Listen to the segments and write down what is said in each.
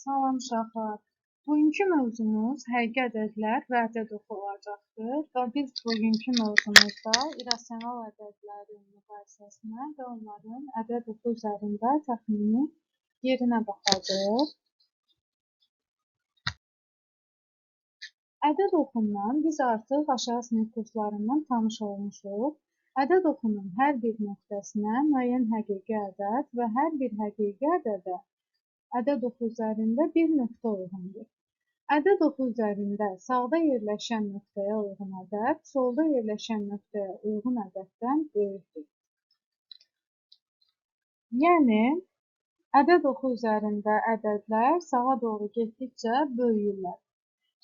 Salam uşaqlar. Bugünkü mövzumuz həqiqi ədədlər və ədəd oxu olacaqdır və biz bugünkü mövzumuzda irrasional ədədlərin müqayisəsinə və onların ədəd oxu üzərində təxmini yerinə baxacağıq. Ədəd oxundan biz artıq aşağı sinif kurslarından tanış olmuşuq. Ədəd oxunun hər bir nöqtəsinə müəyyən həqiqi ədəd və hər bir həqiqi ədədə ədəd oxu üzərində bir nöqtə uyğundur. Ədəd oxu üzərində sağda yerləşən nöqtəyə uyğun ədəd, solda yerləşən nöqtəyə uyğun ədəddən böyükdür. Yəni, ədəd oxu üzərində ədədlər sağa doğru getdikcə böyüyürlər.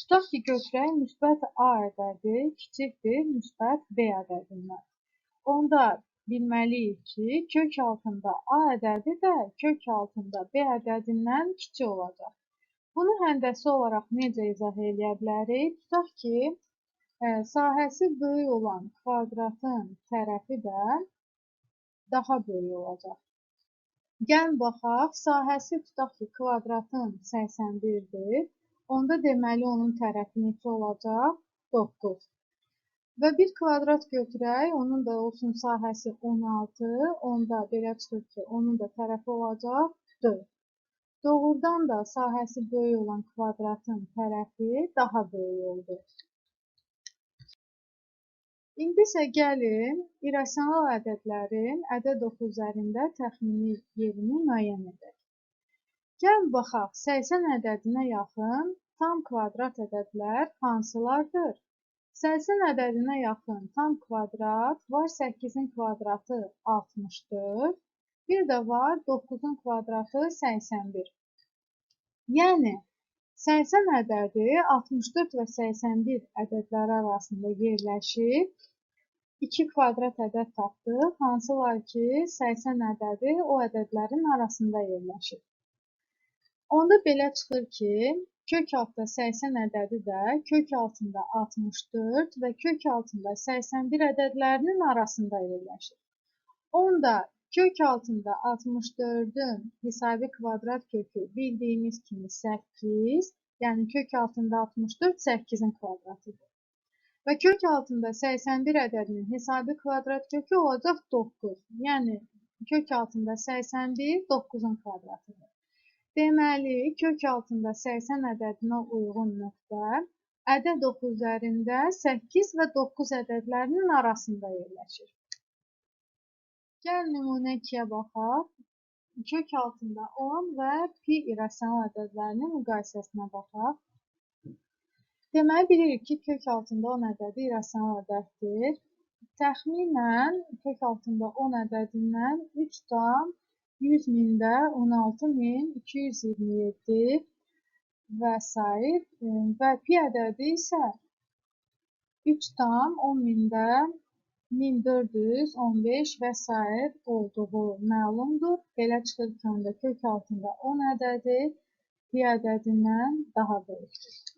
Tutaq ki, götürək müsbət A ədədi kiçikdir müsbət B ədədindən. Onda bilməliyik ki, kök altında A ədədi də kök altında B ədədindən kiçik olacaq. Bunu həndəsi olaraq necə izah eləyə bilərik? Tutaq ki, e, sahəsi böyük olan kvadratın tərəfi də daha böyük olacaq. Gəlin baxaq, sahəsi tutaq ki, kvadratın 81-dir. Onda deməli onun tərəfi neçə olacaq? 9. Və bir kvadrat götürək, onun da olsun sahəsi 16, onda belə çıxır ki, onun da tərəfi olacaq 4. Doğrudan da sahəsi böyük olan kvadratın tərəfi daha böyük oldu. İndi isə gəlin irrasional ədədlərin ədəd oxu üzərində təxmini yerini müəyyən edək. Gəlin baxaq, 80 ədədinə yaxın tam kvadrat ədədlər hansılardır? 80 ədədinə yaxın tam kvadrat var 8-in kvadratı 64, bir də var 9-un kvadratı 81. Yəni 80 ədədi 64 və 81 ədədləri arasında yerləşib 2 kvadrat ədəd tapdıq, hansı var ki 80 ədədi o ədədlərin arasında yerləşir. Onda belə çıxır ki, Kök altında 80 ədədi də kök altında 64 və kök altında 81 ədədlərinin arasında yerləşir. Onda kök altında 64-ün hesabi kvadrat kökü bildiyimiz kimi 8, yəni kök altında 64 8-in kvadratıdır. Və kök altında 81 ədədinin hesabi kvadrat kökü olacaq 9. Yəni kök altında 81 9-un kvadratıdır. Deməli, kök altında 80 ədədinə uyğun nöqtə ədəd oxu üzərində 8 və 9 ədədlərinin arasında yerləşir. Gəlin nümunə 2-yə baxaq. Kök altında 10 və pi irrasional ədədlərinin müqayisəsinə baxaq. Deməli, bilirik ki, kök altında 10 ədədi irrasional ədəddir. Təxminən kök altında 10 ədədindən 3 tam 100 mində 16227 və s. və pi ədədi isə 3 tam 10 mində 1415 və s. olduğu məlumdur. Belə çıxır ki, onda kök altında 10 ədədi pi ədədindən daha böyükdür.